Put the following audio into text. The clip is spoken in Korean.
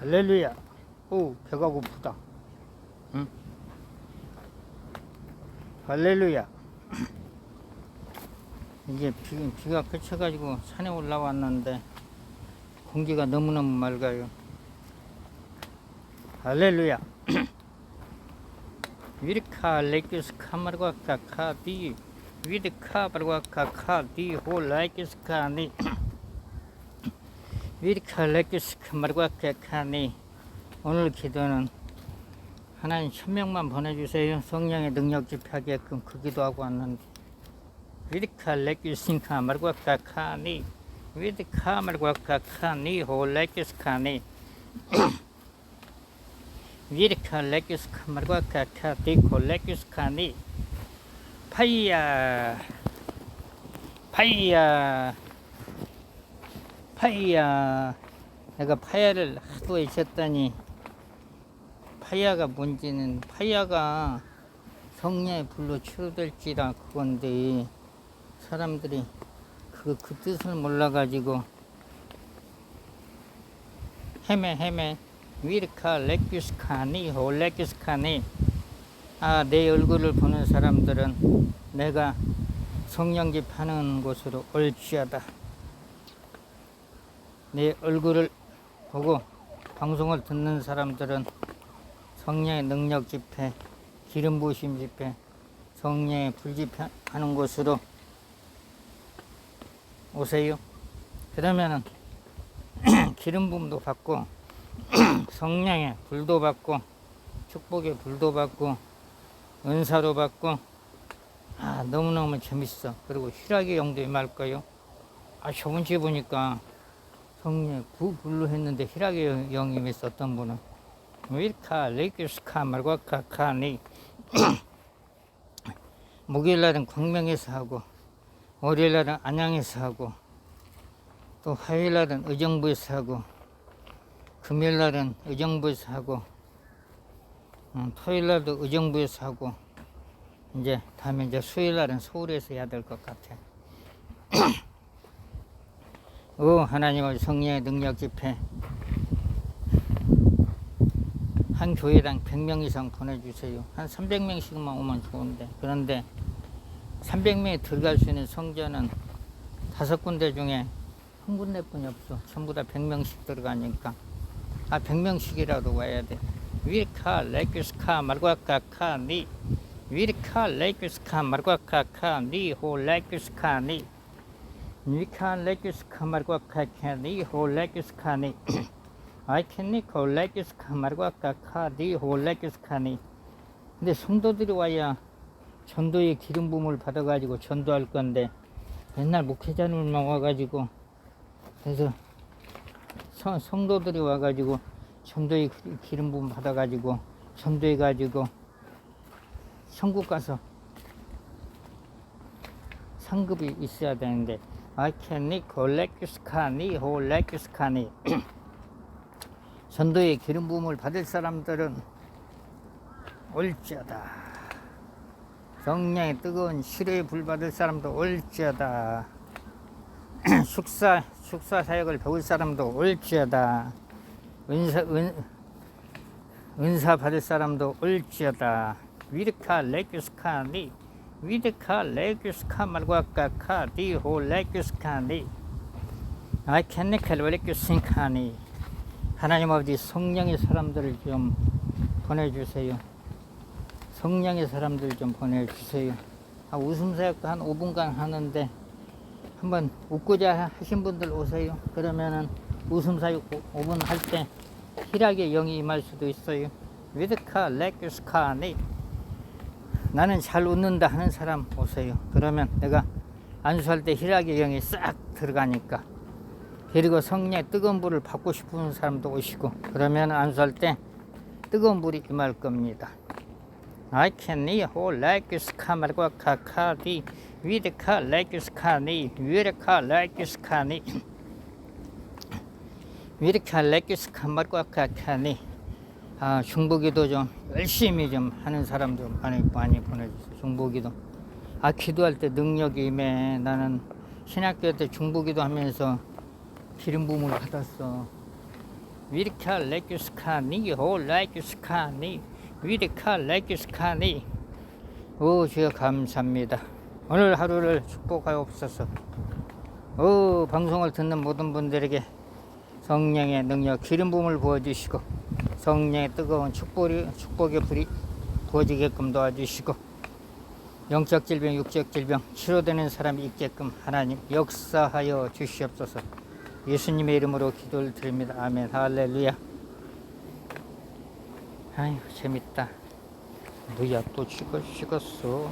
할렐루야. 오, 배가 고프다. 응? 할렐루야. 이제 비, 비가 그쳐가지고 산에 올라왔는데 공기가 너무너무 맑아요. 할렐루야. 위르카 레키스 카마르과 카카디 위르카 바르과 카카디 홀라이키스카니 위르카 레키스 카마르과 카카니 오늘 기도는 하나님 천명만 보내주세요. 성령의 능력 집하게끔 그 기도하고 왔는데 위르카 레키스 카마르과 카카니 위르카 마르과 카카니 홀라이키스카니. 위르카 레키스카 마르과 카카 디코 레키스카니. 파이야 파이야 파이야. 내가 파야를 하도 외쳤더니. 파야가 뭔지는 파야가 성령의 불로 치료될지라 그건데 사람들이 그, 그 뜻을 몰라가지고 헤매 헤매 위르카 레키스카니 홀레키스카니. 아 내 얼굴을 보는 사람들은 내가 성령집 하는 곳으로 올지어다 내 얼굴을 보고 방송을 듣는 사람들은 성령의 능력 집회 기름 부으심 집회 성령의 불 집회 하는 곳으로 오세요. 그러면은 기름 부음도 받고 성령의 불도 받고 축복의 불도 받고 은사도 받고 아 너무너무 재밌어. 그리고 희락의 영도 임할 거요. 아 저번 주에 보니까 성령의 구불로 했는데 희락의 임했어 어떤 분은 위카 레이크스카 말과카카니 목요일날은 광명에서 하고 월요일날은 안양에서 하고 또 화요일날은 의정부에서 하고 금요일 날은 의정부에서 하고 음, 토요일 날도 의정부에서 하고 이제 다음에 이제 수요일 날은 서울에서 해야 될 것 같아. 오 하나님의 성령의 능력 집회 한 교회당 100명 이상 보내주세요. 한 300명씩만 오면 좋은데 그런데 300명이 들어갈 수 있는 성전은 다섯 군데 중에 한 군데뿐이 없어. 전부 다 100명씩 들어가니까. 아 100명씩이라도 와야 돼 위르카 레큐스카 말과카카 니 위르카 레큐스카 말과카카 니호 레큐스카 니 위르카 레큐스카 말과카카 니호 레큐스카 니 아이캔니코 레큐스카 말과카카 니호 레큐스카 니 근데 성도들이 와야 전도의 기름 부음을 받아가지고 전도할 건데 맨날 목회자님만 와가지고 그래서 성, 성도들이 와가지고 전도의 기- 기름 부음 받아가지고 전도해가지고 천국 가서 상급이 있어야 되는데 아케니 콜레큐스카니 홀레큐스카니 전도의 기름 부음을 받을 사람들은 올지어다. 성령의 뜨거운 시뢰의 불 받을 사람도 올지어다. 숙사 숙사 사역을 배울 사람도 올지어다. 은사 은 은사 받을 사람도 올지어다. 위르카 레큐스카니 위르카 레큐스카 말과카카 디호 레큐스카니. 아이캔니칼 레큐스카니 하나님 아버지 성령의 사람들을 좀 보내주세요. 성령의 사람들 좀 보내주세요. 아, 웃음 사역도 한 5분간 하는데 한번 웃고자 하신 분들 오세요. 그러면은 웃음 사육 5분 할 때 희락의 영이 임할 수도 있어요. 위드카 레큐스카니 나는 잘 웃는다 하는 사람 오세요. 그러면 내가 안수할 때 희락의 영이 싹 들어가니까 그리고 성령의 뜨거운 불을 받고 싶은 사람도 오시고 그러면 안수할 때 뜨거운 불이 임할 겁니다. I can whole like is kamar과 카카디 위드카 like is 카니 위르카 like is 카니 위르카 like is 카mar과 카카니 아 중보기도 좀 열심히 좀 하는 사람도 많이 많이 보내주세요 중보기도. 아 기도할 때 능력이 임해. 나는 신학교 때 중보기도 하면서 기름 부음을 받았어. 위리카 레큐스카니 호 레큐스카니 위리카 레큐스카니 오 주여 감사합니다. 오늘 하루를 축복하옵소서. 오 방송을 듣는 모든 분들에게 성령의 능력 기름 부음을 부어 주시고 성령의 뜨거운 축복이, 축복의 불이 부어지게끔 도와주시고 영적 질병, 육적 질병 치료되는 사람이 있게끔 하나님 역사하여 주시옵소서. 예수님의 이름으로 기도를 드립니다. 아멘. 할렐루야. 아유 재밌다. 누야 또 죽어 죽었어.